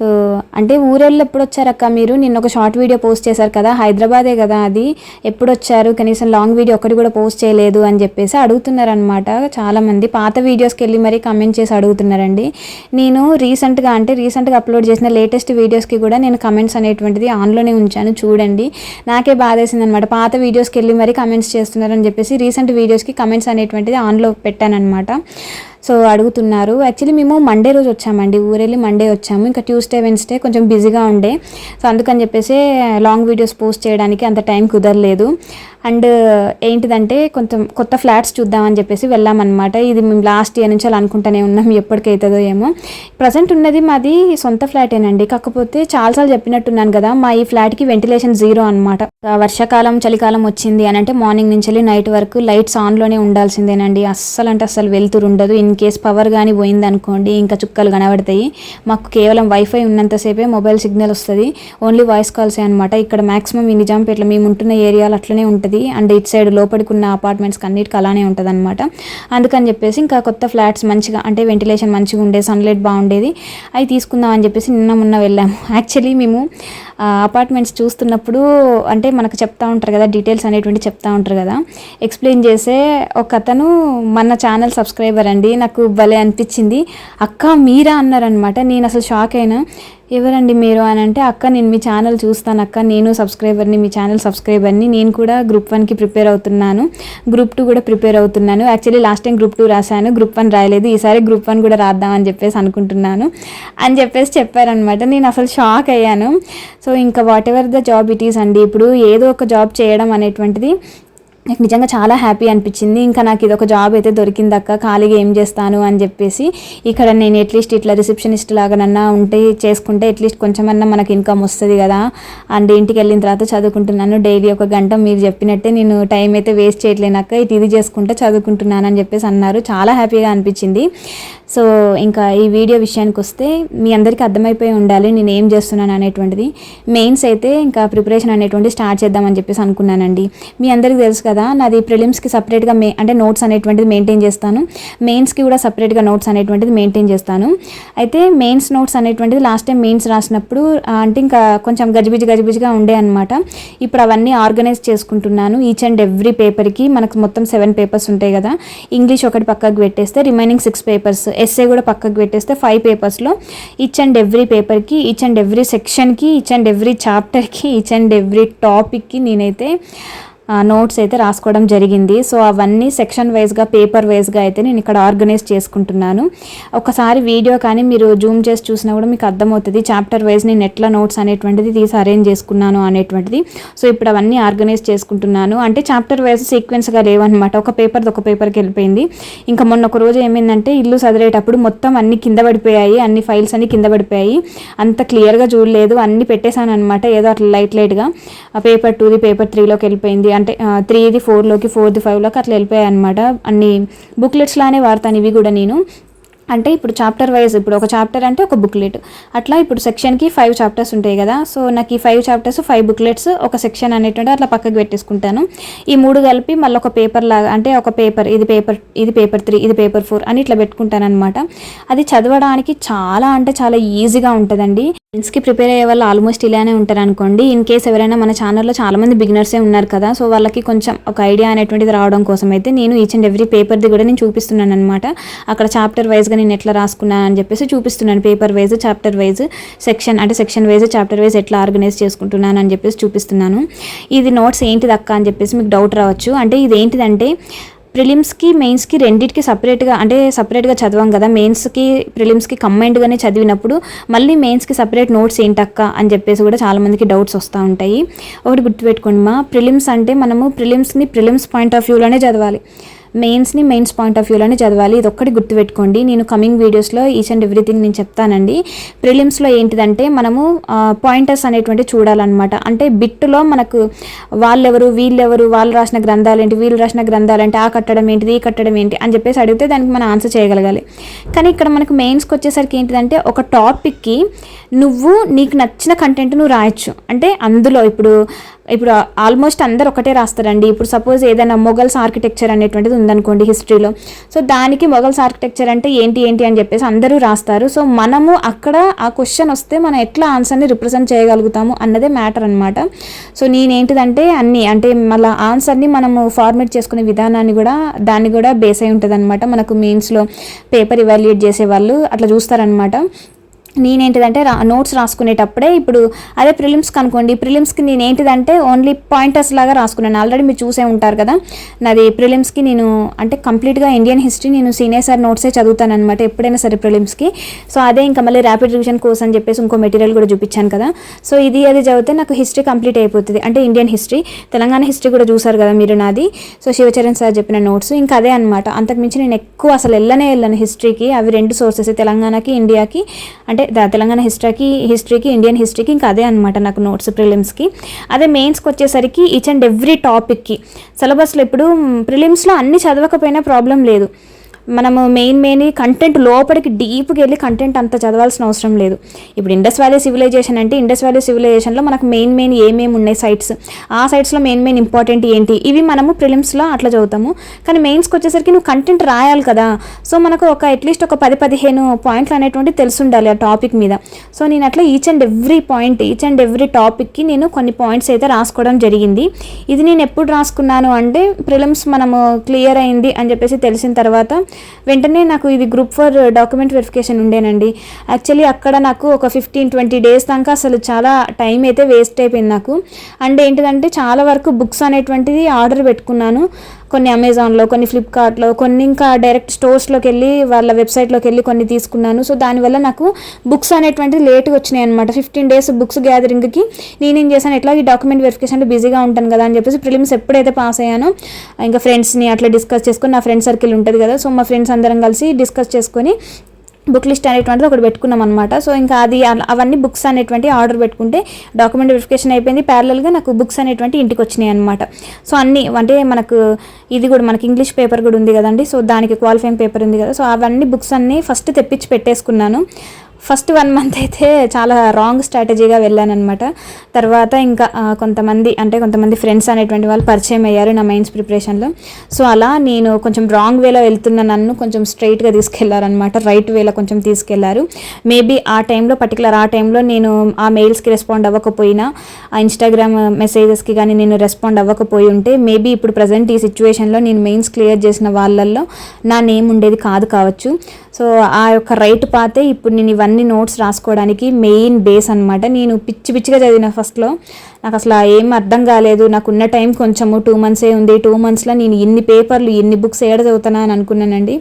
So అంటే ఊరెళ్ళి ఎప్పుడు వచ్చారక్క మీరు? నిన్న ఒక షార్ట్ వీడియో పోస్ట్ చేశారు కదా హైదరాబాదే కదా అది. ఎప్పుడు వచ్చారు కనీసం లాంగ్ వీడియో ఒకటి కూడా పోస్ట్ చేయలేదు అని చెప్పేసి అడుగుతున్నారనమాట చాలామంది. పాత వీడియోస్కి వెళ్ళి మరీ కమెంట్ చేసి అడుగుతున్నారండి. నేను రీసెంట్గా అంటే రీసెంట్గా అప్లోడ్ చేసిన లేటెస్ట్ వీడియోస్కి కూడా నేను కమెంట్స్ అనేటువంటిది ఆన్లోనే ఉంచాను చూడండి. నాకే బాధేసింది అనమాట పాత వీడియోస్కి వెళ్ళి మరీ కమెంట్స్ చేస్తున్నారని చెప్పేసి రీసెంట్ వీడియోస్కి కమెంట్స్ అనేటువంటిది ఆన్లో పెట్టానమాట సో అడుగుతున్నారు. యాక్చువల్లీ మేము మండే రోజు వచ్చామండి. ఊరెళ్ళి మండే వచ్చాము. ఇంకా ట్యూస్డే వెన్స్డే కొంచెం బిజీగా ఉండే. సో అందుకని చెప్పేసి లాంగ్ వీడియోస్ పోస్ట్ చేయడానికి అంత టైం కుదరలేదు. అండ్ ఏంటిదంటే కొంచెం కొత్త ఫ్లాట్స్ చూద్దామని చెప్పేసి వెళ్ళామన్నమాట. ఇది మేము లాస్ట్ ఇయర్ నుంచి అలా అనుకుంటూనే ఉన్నాం ఎప్పటికైతుందో ఏమో. ప్రజెంట్ ఉన్నది మాది సొంత ఫ్లాటేనండి. కాకపోతే చాలాసార్లు చెప్పినట్టున్నాను కదా మా ఈ ఫ్లాట్కి వెంటిలేషన్ జీరో అనమాట వర్షాకాలం చలికాలం వచ్చింది అని అంటే మార్నింగ్ నుంచి వెళ్ళి నైట్ వరకు లైట్స్ ఆన్లోనే ఉండాల్సిందేనండి. అస్సలు అంటే అస్సలు వెళ్తురు ఉండదు. ఇన్ కేస్ పవర్ కానీ పోయింది అనుకోండి ఇంకా చుక్కలు కనబడతాయి. మాకు కేవలం వైఫై ఉన్నంతసేపే మొబైల్ సిగ్నల్ వస్తుంది. ఓన్లీ వాయిస్ కాల్సే అనమాట ఇక్కడ మాక్సిమం ఈ నిజాంపేటలో మేము ఉంటున్న ఏరియాలో అట్లనే ఉంటుంది. అండ్ ఇటు సైడ్ లోపలికి ఉన్న అపార్ట్మెంట్స్కి అన్నిటికి అలానే ఉంటుంది అనమాట అందుకని చెప్పేసి ఇంకా కొత్త ఫ్లాట్స్ మంచిగా అంటే వెంటిలేషన్ మంచిగా ఉండే సన్లైట్ బాగుండేది. అవి తీసుకుందాం అని చెప్పేసి నిన్న మొన్న వెళ్ళాము. యాక్చువల్లీ మేము అపార్ట్మెంట్స్ చూస్తున్నప్పుడు అంటే మనకు చెప్తా ఉంటారు కదా డీటెయిల్స్ అనేటువంటి చెప్తా ఉంటారు కదా. ఎక్స్ప్లెయిన్ చేసే ఒక అతను మన ఛానల్ సబ్స్క్రైబర్ అండి నాకు భలే అనిపించింది. అక్క మీరా అన్నారనమాట నేను అసలు షాక్ అయినా. ఎవరండి మీరు అని అంటే అక్క నేను మీ ఛానల్ చూస్తాను అక్క నేను సబ్స్క్రైబర్ని మీ ఛానల్ సబ్స్క్రైబర్ని నేను కూడా గ్రూప్ వన్కి ప్రిపేర్ అవుతున్నాను గ్రూప్ టూ కూడా ప్రిపేర్ అవుతున్నాను. Actually last time group two రాశాను గ్రూప్ వన్ రాయలేదు ఈసారి గ్రూప్ వన్ కూడా రాద్దామని చెప్పేసి అనుకుంటున్నాను. అని చెప్పేసి చెప్పారనమాట నేను అసలు షాక్ అయ్యాను. సో ఇంకా whatever the job it is అండి ఇప్పుడు ఏదో ఒక జాబ్ చేయడం అనేటువంటిది నాకు నిజంగా చాలా హ్యాపీ అనిపించింది. ఇంకా నాకు ఇది ఒక జాబ్ అయితే దొరికింది అక్క ఖాళీగా ఏం చేస్తాను అని చెప్పేసి ఇక్కడ నేను అట్లీస్ట్ ఇట్లా రిసెప్షనిస్ట్ లాగానన్నా ఉంటే చేసుకుంటే అట్లీస్ట్ కొంచెమన్నా మనకు ఇన్కమ్ వస్తుంది కదా. అండ్ ఇంటికి వెళ్ళిన తర్వాత చదువుకుంటున్నాను. డైలీ ఒక గంట మీరు చెప్పినట్టే నేను టైం అయితే వేస్ట్ చేయట్లేనక్క. ఇటు ఇది చేసుకుంటే చదువుకుంటున్నాను అని చెప్పేసి అన్నారు. చాలా హ్యాపీగా అనిపించింది. సో ఇంకా ఈ వీడియో విషయానికి వస్తే మీ అందరికీ అర్థమైపోయి ఉండాలి నేను ఏం చేస్తున్నాను అనేటువంటిది. మెయిన్స్ అయితే ఇంకా ప్రిపరేషన్ అనేటువంటి స్టార్ట్ చేద్దామని చెప్పేసి అనుకున్నానండి. మీ అందరికీ తెలుసు కదా నాది ప్రిలిమ్స్కి సపరేట్గా మే అంటే నోట్స్ అనేటువంటిది మెయింటైన్ చేస్తాను. మెయిన్స్కి కూడా సపరేట్గా నోట్స్ అనేటువంటిది మెయింటైన్ చేస్తాను. అయితే మెయిన్స్ నోట్స్ అనేటువంటిది లాస్ట్ టైం మెయిన్స్ రాసినప్పుడు అంటే ఇంకా కొంచెం గజిబిజి గజిబిజిగా ఉండే అనమాట ఇప్పుడు అవన్నీ ఆర్గనైజ్ చేసుకుంటున్నాను. ఈచ్ అండ్ ఎవ్రీ పేపర్కి మనకు మొత్తం సెవెన్ పేపర్స్ ఉంటాయి కదా. ఇంగ్లీష్ ఒకటి పక్కకు పెట్టేస్తే రిమైనింగ్ సిక్స్ పేపర్స్ ఎస్ఏ కూడా పక్కకు పెట్టేస్తే ఫైవ్ పేపర్స్లో ఈచ్ అండ్ ఎవ్రీ పేపర్కి ఈచ్ అండ్ ఎవ్రీ సెక్షన్కి ఈచ్ అండ్ ఎవ్రీ చాప్టర్కి ఈచ్ అండ్ ఎవ్రీ టాపిక్కి నేనైతే నోట్స్ అయితే రాసుకోవడం జరిగింది. సో అవన్నీ సెక్షన్ వైజ్గా పేపర్ వైజ్గా అయితే నేను ఇక్కడ ఆర్గనైజ్ చేసుకుంటున్నాను. ఒకసారి వీడియో కానీ మీరు జూమ్ చేసి చూసినా కూడా మీకు అర్థమవుతుంది చాప్టర్ వైజ్ నేను ఎట్లా నోట్స్ అనేటువంటిది తీసి అరేంజ్ చేసుకున్నాను అనేటువంటిది. సో ఇప్పుడు అవన్నీ ఆర్గనైజ్ చేసుకుంటున్నాను. అంటే చాప్టర్ వైజ్ సీక్వెన్స్గా లేవన్నమాట. ఒక పేపర్ ఒక పేపర్కి వెళ్ళిపోయింది. ఇంకా మొన్న ఒక రోజు ఏమైందంటే ఇల్లు చదివేటప్పుడు మొత్తం అన్ని కింద పడిపోయాయి. అన్ని ఫైల్స్ అన్ని కింద పడిపోయాయి. అంత క్లియర్గా చూడలేదు. అన్ని పెట్టేశాను అనమాట ఏదో అట్లా లైట్ లైట్గా పేపర్ టూది పేపర్ త్రీలోకి వెళ్ళిపోయింది. అంటే త్రీది ఫోర్లోకి ఫోర్ది ఫైవ్లోకి అట్లా వెళ్ళిపోయాయి అనమాట అన్ని బుక్లెట్స్ లానే వాడతాను ఇవి కూడా నేను. అంటే ఇప్పుడు చాప్టర్ వైజ్ ఇప్పుడు ఒక చాప్టర్ అంటే ఒక బుక్లెట్ అట్లా ఇప్పుడు సెక్షన్కి ఫైవ్ చాప్టర్స్ ఉంటాయి కదా. సో నాకు ఈ ఫైవ్ చాప్టర్స్ ఫైవ్ బుక్లెట్స్ ఒక సెక్షన్ అనేటువంటి అట్లా పక్కకు పెట్టేసుకుంటాను. ఈ మూడు కలిపి మళ్ళీ ఒక పేపర్ లాగా అంటే ఒక పేపర్ ఇది పేపర్ ఇది పేపర్ త్రీ ఇది పేపర్ ఫోర్ అని ఇట్లా పెట్టుకుంటాను అనమాట అది చదవడానికి చాలా అంటే చాలా ఈజీగా ఉంటుందండి. ఫ్రెండ్స్కి ప్రిపేర్ అయ్యే వాళ్ళు ఆల్మోస్ట్ ఇలానే ఉంటారు అనుకోండి. ఇన్ కేస్ ఎవరైనా మన ఛానల్లో చాలామంది బిగినర్సే ఉన్నారు కదా సో వాళ్ళకి కొంచెం ఒక ఐడియా అనేటువంటిది రావడం కోసం అయితే నేను ఈచ్ అండ్ ఎవ్రీ పేపర్ది కూడా నేను చూపిస్తున్నాను అనమాట అక్కడ చాప్టర్ వైజ్గా నేను ఎట్లా రాసుకున్నాను అని చెప్పేసి చూపిస్తున్నాను. Paper wise chapter wise section అంటే సెక్షన్ వైజ్ చాప్టర్ వైజ్ ఎట్లా ఆర్గనైజ్ చేసుకుంటున్నాను అని చెప్పేసి చూపిస్తున్నాను. ఇది నోట్స్ ఏంటిది అక్క అని చెప్పేసి మీకు డౌట్ రావచ్చు. అంటే ఇది ఏంటిదంటే ప్రిలిమ్స్కి మెయిన్స్కి రెండింటికి సపరేట్గా అంటే సపరేట్గా చదవం కదా మెయిన్స్కి ప్రిలిమ్స్కి కంబైన్డ్గానే చదివినప్పుడు మళ్ళీ మెయిన్స్కి సపరేట్ నోట్స్ ఏంటక్క అని చెప్పేసి కూడా చాలామందికి డౌట్స్ వస్తూ ఉంటాయి. ఒకటి గుర్తుపెట్టుకోండి మా ప్రిలిమ్స్ అంటే మనము ప్రిలిమ్స్ని ప్రిలిమ్స్ పాయింట్ ఆఫ్ వ్యూలోనే చదవాలి. మెయిన్స్ని మెయిన్స్ పాయింట్ ఆఫ్ వ్యూలోనే చదవాలి. ఇది ఒక్కటి గుర్తుపెట్టుకోండి. నేను కమింగ్ వీడియోస్లో ఈచ్ అండ్ ఎవ్రీథింగ్ నేను చెప్తానండి. ప్రిలిమ్స్లో ఏంటిదంటే మనము పాయింటర్స్ అనేటువంటి చూడాలన్నమాట. అంటే బిట్టులో మనకు వాళ్ళెవరు వీళ్ళెవరు వాళ్ళు రాసిన గ్రంథాలు ఏంటి వీళ్ళు రాసిన గ్రంథాలు ఆ కట్టడం ఏంటిది ఈ కట్టడం ఏంటి అని చెప్పేసి అడిగితే దానికి మనం ఆన్సర్ చేయగలగాలి. కానీ ఇక్కడ మనకు మెయిన్స్కి వచ్చేసరికి ఏంటిదంటే ఒక టాపిక్కి నువ్వు నీకు నచ్చిన కంటెంట్ నువ్వు రాయొచ్చు. అంటే అందులో ఇప్పుడు ఇప్పుడు ఆల్మోస్ట్ అందరు ఒకటే రాస్తారండి. ఇప్పుడు సపోజ్ ఏదైనా మొఘల్స్ ఆర్కిటెక్చర్ అనేటువంటిది ఉందనుకోండి హిస్టరీలో సో దానికి మొఘల్స్ ఆర్కిటెక్చర్ అంటే ఏంటి ఏంటి అని చెప్పేసి అందరూ రాస్తారు. సో మనము అక్కడ ఆ క్వశ్చన్ వస్తే మనం ఎట్లా ఆన్సర్ని రిప్రజెంట్ చేయగలుగుతాము అన్నదే మ్యాటర్ అనమాట సో నేనేంటిదంటే అన్నీ అంటే మళ్ళీ ఆన్సర్ని మనము ఫార్మేట్ చేసుకునే విధానాన్ని కూడా దాన్ని కూడా బేస్ అయి ఉంటుంది అనమాట మనకు మెయిన్స్లో పేపర్ ఇవాల్యుయేట్ చేసే వాళ్ళు అట్లా చూస్తారనమాట నేనేంటిదంటే రా నోట్స్ రాసుకునేటప్పుడే ఇప్పుడు అదే ప్రిలిమ్స్కి అనుకోండి ప్రిలిమ్స్కి నేను ఏంటిదంటే ఓన్లీ పాయింటర్స్ లాగా రాసుకున్నాను. ఆల్రెడీ మీరు చూసే ఉంటారు కదా నాది ప్రిలిమ్స్కి నేను అంటే కంప్లీట్గా ఇండియన్ హిస్టరీ నేను సీనియర్ సార్ నోట్సే చదువుతాను అనమాట ఎప్పుడైనా సరే ప్రిలిమ్స్కి సో అదే ఇంకా మళ్ళీ ర్యాపిడ్ రివిజన్ కోర్స్ అని చెప్పేసి ఇంకో మెటీరియల్ కూడా చూపించాను కదా. సో ఇది అది చదివితే నాకు హిస్టరీ కంప్లీట్ అయిపోతుంది. అంటే ఇండియన్ హిస్టరీ తెలంగాణ హిస్టరీ కూడా చూసారు కదా మీరు నాది. సో శివచరణ్ సార్ చెప్పిన నోట్స్ ఇంకా అదే అనమాట అంతకుమించి నేను ఎక్కువ అసలు వెళ్ళనే వెళ్ళను హిస్టరీకి అవి రెండు సోర్సెస్ తెలంగాణకి ఇండియాకి అంటే అంటే తెలంగాణ హిస్టరీకి హిస్టరీకి ఇండియన్ హిస్టరీకి ఇంకా అదే అనమాట నాకు నోట్స్ ప్రిలిమ్స్కి అదే మెయిన్స్కి వచ్చేసరికి ఈచ్ అండ్ ఎవ్రీ టాపిక్కి సిలబస్లో ఇప్పుడు ప్రిలిమ్స్లో అన్ని చదవకపోయినా ప్రాబ్లం లేదు. మనము మెయిన్ మెయిన్ కంటెంట్ లోపలికి డీప్కి వెళ్ళి కంటెంట్ అంత చదవాల్సిన అవసరం లేదు. ఇప్పుడు ఇండస్ వ్యాలీ సివిలైజేషన్ అంటే ఇండస్ వ్యాలీ సివిలైజేషన్లో మనకు మెయిన్ మెయిన్ ఏమేమి ఉన్నాయి సైట్స్ ఆ సైట్స్లో మెయిన్ మెయిన్ ఇంపార్టెంట్ ఏంటి? ఇవి మనము ప్రిలిమ్స్లో అట్లా చదువుతాము. కానీ మెయిన్స్కి వచ్చేసరికి నువ్వు కంటెంట్ రాయాలి కదా. సో మనకు ఒక అట్లీస్ట్ ఒక పది పదిహేను పాయింట్లు అనేటువంటి తెలిసి ఉండాలి ఆ టాపిక్ మీద. సో నేను అట్లా each and every point each and every టాపిక్కి నేను కొన్ని పాయింట్స్ అయితే రాసుకోవడం జరిగింది. ఇది నేను ఎప్పుడు రాసుకున్నాను అంటే ప్రిలిమ్స్ మనము క్లియర్ అయింది అని చెప్పేసి తెలిసిన తర్వాత వెంటనే నాకు ఇది గ్రూప్ ఫర్ డాక్యుమెంట్ వెరిఫికేషన్ ఉండేనండి. యాక్చువల్లీ అక్కడ నాకు ఒక ఫిఫ్టీన్ ట్వంటీ డేస్ దాకా అసలు చాలా టైం అయితే వేస్ట్ అయిపోయింది నాకు. అండ్ ఏంటిదంటే చాలా వరకు బుక్స్ అనేటువంటిది ఆర్డర్ పెట్టుకున్నాను. కొన్ని అమెజాన్లో కొన్ని ఫ్లిప్కార్ట్లో కొన్ని ఇంకా డైరెక్ట్ స్టోర్స్లోకి వెళ్ళి వాళ్ళ వెబ్సైట్లోకి వెళ్ళి కొన్ని తీసుకున్నాను. సో దానివల్ల నాకు బుక్స్ అనేటువంటిది లేట్గా వచ్చినాయి అనమాట ఫిఫ్టీన్ డేస్ బుక్స్ గ్యాదరింగ్కి నేనేం చేశాను ఎట్లా ఈ డాక్యుమెంట్ వెరిఫికేషన్లో బిజీగా ఉంటాను కదా అని చెప్పేసి ప్రిలిమ్స్ ఎప్పుడైతే పాస్ అయ్యానో ఇంకా ఫ్రెండ్స్ని అట్లా డిస్కస్ చేసుకొని నా ఫ్రెండ్ సర్కిల్ ఉంటుంది కదా సో మా ఫ్రెండ్స్ అందరం కలిసి డిస్కస్ చేసుకొని బుక్ లిస్ట్ అనేటువంటిది ఒకటి పెట్టుకున్నాం అనమాట సో ఇంకా అది అవన్నీ బుక్స్ అనేటువంటి ఆర్డర్ పెట్టుకుంటే డాక్యుమెంట్ వెరిఫికేషన్ అయిపోయింది. ప్యారలల్గా నాకు బుక్స్ అనేటువంటి ఇంటికి వచ్చినాయి అనమాట సో అన్నీ అంటే మనకు ఇది కూడా మనకి ఇంగ్లీష్ పేపర్ కూడా ఉంది కదండి. సో దానికి క్వాలిఫైయింగ్ పేపర్ ఉంది కదా. సో అవన్నీ బుక్స్ అన్నీ ఫస్ట్ తెప్పించి పెట్టేసుకున్నాను. ఫస్ట్ వన్ మంత్ అయితే చాలా రాంగ్ స్ట్రాటజీగా వెళ్ళానమాట తర్వాత ఇంకా కొంతమంది అంటే కొంతమంది ఫ్రెండ్స్ అనేటువంటి వాళ్ళు పరిచయం అయ్యారు నా మైన్స్ ప్రిపరేషన్లో. సో అలా నేను కొంచెం రాంగ్ వేలో వెళ్తున్న నన్ను కొంచెం స్ట్రైట్గా తీసుకెళ్ళారనమాట రైట్ వేలో కొంచెం తీసుకెళ్ళారు. మేబీ ఆ టైంలో పర్టికులర్ ఆ టైంలో నేను ఆ మెయిల్స్కి రెస్పాండ్ అవ్వకపోయినా ఆ ఇన్స్టాగ్రామ్ మెసేజెస్కి కానీ నేను రెస్పాండ్ అవ్వకపోయి ఉంటే మేబీ ఇప్పుడు ప్రజెంట్ ఈ సిచ్యువేషన్లో నేను మెయిన్స్ క్లియర్ చేసిన వాళ్ళల్లో నా నేమ్ ఉండేది కాదు కావచ్చు. సో ఆ యొక్క రైట్ పాతే ఇప్పుడు నేను ఇవన్నీ అన్ని నోట్స్ రాసుకోవడానికి మెయిన్ బేస్ అనమాట నేను పిచ్చి పిచ్చిగా చదివిన ఫస్ట్లో నాకు అసలు ఏం అర్థం కాలేదు. నాకు ఉన్న టైం కొంచెము టూ మంత్సే ఉంది. టూ మంత్స్లో నేను ఇన్ని పేపర్లు ఇన్ని బుక్స్ ఏడ చదువుతానా అని అనుకున్నానండి.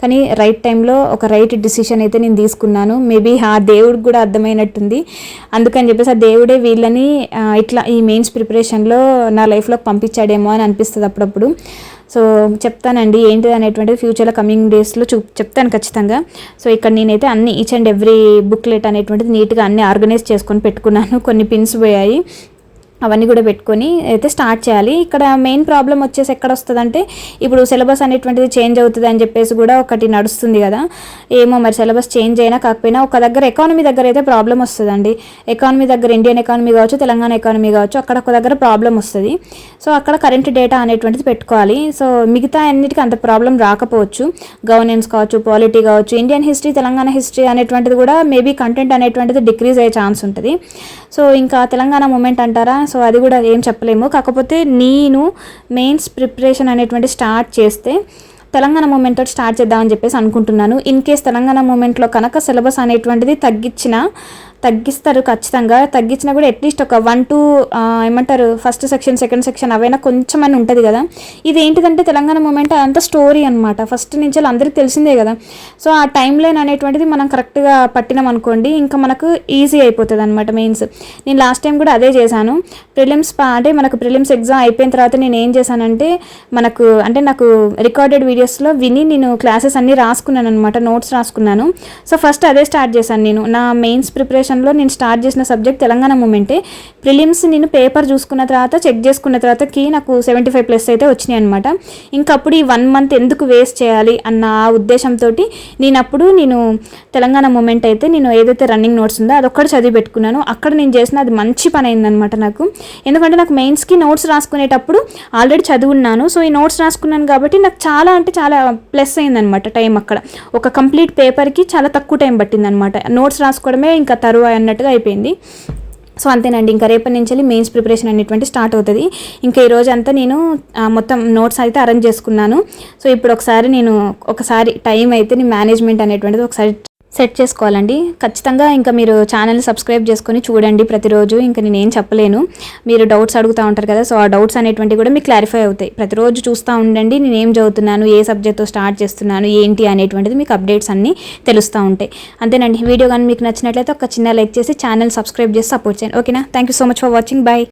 కానీ రైట్ టైంలో ఒక రైట్ డిసిషన్ అయితే నేను తీసుకున్నాను. మేబీ ఆ దేవుడికి కూడా అర్థమైనట్టుంది. అందుకని చెప్పేసి ఆ దేవుడే వీళ్ళని ఇట్లా ఈ మెయిన్స్ ప్రిపరేషన్లో నా లైఫ్లోకి పంపించాడేమో అని అనిపిస్తుంది అప్పుడప్పుడు. సో చెప్తానండి ఏంటిది అనేటువంటిది ఫ్యూచర్లో కమింగ్ డేస్లో చూ చెప్తాను ఖచ్చితంగా. సో ఇక్కడ నేనైతే అన్ని ఈచ్ అండ్ ఎవ్రీ బుక్లెట్ అనేటువంటిది నీట్గా అన్ని ఆర్గనైజ్ చేసుకొని పెట్టుకున్నాను. కొన్ని పిన్స్ పోయాయి. అవన్నీ కూడా పెట్టుకొని అయితే స్టార్ట్ చేయాలి. ఇక్కడ మెయిన్ ప్రాబ్లం వచ్చేసి ఎక్కడ వస్తుందంటే ఇప్పుడు సిలబస్ అనేటువంటిది చేంజ్ అవుతుంది అని చెప్పేసి కూడా ఒకటి నడుస్తుంది కదా. ఏమో మరి సిలబస్ చేంజ్ అయినా కాకపోయినా ఒక దగ్గర ఎకానమీ దగ్గర అయితే ప్రాబ్లం వస్తుందండి. ఎకానమీ దగ్గర ఇండియన్ ఎకానమీ కావచ్చు తెలంగాణ ఎకానమీ కావచ్చు అక్కడ ఒక దగ్గర ప్రాబ్లం వస్తుంది. సో అక్కడ కరెంట్ డేటా అనేటువంటిది పెట్టుకోవాలి. సో మిగతా అన్నిటికీ అంత ప్రాబ్లం రాకపోవచ్చు. గవర్నెన్స్ కావచ్చు పాలిటీ కావచ్చు ఇండియన్ హిస్టరీ తెలంగాణ హిస్టరీ అనేటువంటిది కూడా మేబీ కంటెంట్ అనేటువంటిది డిక్రీజ్ అయ్యే ఛాన్స్ ఉంటుంది. సో ఇంకా తెలంగాణ మూమెంట్ అంటారా? సో అది కూడా ఏం చెప్పలేము. కాకపోతే నేను మెయిన్స్ ప్రిపరేషన్ అనేటువంటి స్టార్ట్ చేస్తే తెలంగాణ మూమెంట్ తోటి స్టార్ట్ చేద్దామని చెప్పేసి అనుకుంటున్నాను. ఇన్ కేస్ తెలంగాణ మూమెంట్లో కనుక సిలబస్ అనేటువంటిది తగ్గించిన తగ్గిస్తారు ఖచ్చితంగా. తగ్గించినా కూడా అట్లీస్ట్ ఒక వన్ టూ ఏమంటారు ఫస్ట్ సెక్షన్ సెకండ్ సెక్షన్ అవైనా కొంచెం అని ఉంటుంది కదా. ఇది ఏంటిదంటే తెలంగాణ మూమెంట్ అంత స్టోరీ అనమాట ఫస్ట్ నుంచి వాళ్ళు అందరికీ తెలిసిందే కదా. సో ఆ టైం లైన్ అనేటువంటిది మనం కరెక్ట్గా పట్టినాం అనుకోండి ఇంకా మనకు ఈజీ అయిపోతుంది అనమాట మెయిన్స్ నేను లాస్ట్ టైం కూడా అదే చేశాను. ప్రిలిమ్స్ అంటే మనకు ప్రిలిమ్స్ ఎగ్జామ్ అయిపోయిన తర్వాత నేను ఏం చేశానంటే మనకు అంటే నాకు రికార్డెడ్ వీడియోస్లో విని నేను క్లాసెస్ అన్నీ రాసుకున్నాను అనమాట నోట్స్ రాసుకున్నాను. సో ఫస్ట్ అదే స్టార్ట్ చేశాను నేను. నా మెయిన్స్ ప్రిపరేషన్ ప్రిపరేషన్లో నేను స్టార్ట్ చేసిన సబ్జెక్ట్ తెలంగాణ మూమెంటే ప్రిలిమ్స్ నేను పేపర్ చూసుకున్న తర్వాత చెక్ చేసుకున్న తర్వాతకి నాకు సెవెంటీ ఫైవ్ ప్లస్ అయితే వచ్చినాయి అనమాట ఇంకా అప్పుడు ఈ వన్ మంత్ ఎందుకు వేస్ట్ చేయాలి అన్న ఆ ఉద్దేశంతో నేను అప్పుడు నేను తెలంగాణ మూమెంట్ అయితే నేను ఏదైతే రన్నింగ్ నోట్స్ ఉందో అదొక్కటి చదివి పెట్టుకున్నాను. అక్కడ నేను చేసిన అది మంచి పని అయిందనమాట నాకు. ఎందుకంటే నాకు మెయిన్స్కి నోట్స్ రాసుకునేటప్పుడు ఆల్రెడీ చదువున్నాను. సో ఈ నోట్స్ రాసుకున్నాను కాబట్టి నాకు చాలా అంటే చాలా ప్లస్ అయిందనమాట టైం అక్కడ. ఒక కంప్లీట్ పేపర్కి చాలా తక్కువ టైం పట్టిందనమాట నోట్స్ రాసుకోవడమే ఇంకా తరువా అన్నట్టుగా అయిపోయింది. సో అంతేనండి. ఇంకా రేపటి నుంచి వెళ్ళి మెయిన్స్ ప్రిపరేషన్ అనేటువంటి స్టార్ట్ అవుతుంది. ఇంకా ఈ రోజు అంతా నేను మొత్తం నోట్స్ అయితే అరేంజ్ చేసుకున్నాను. సో ఇప్పుడు ఒకసారి నేను ఒకసారి టైం అయితే నేను మేనేజ్మెంట్ అనేటువంటిది ఒకసారి సెట్ చేసుకోవాలండి. ఖచ్చితంగా ఇంకా మీరు ఛానల్ సబ్స్క్రైబ్ చేసుకొని చూడండి ప్రతిరోజు. ఇంకా నేను ఏం చెప్పలేను. మీరు డౌట్స్ అడుగుతూ ఉంటారు కదా సో ఆ డౌట్స్ అనేటువంటివి కూడా మీకు క్లారిఫై అవుతాయి. ప్రతిరోజు చూస్తూ ఉండండి. నేను ఏం చదువుతున్నాను ఏ సబ్జెక్ట్తో స్టార్ట్ చేస్తున్నాను ఏంటి అనేటువంటిది మీకు అప్డేట్స్ అన్నీ తెలుస్తూ ఉంటాయి. అంతేనండి. వీడియో కానీ మీకు నచ్చినట్లయితే ఒక చిన్న లైక్ చేసి ఛానల్ సబ్స్క్రైబ్ చేసి సపోర్ట్ చేయండి. ఓకేనా? Thank you so much for watching. Bye.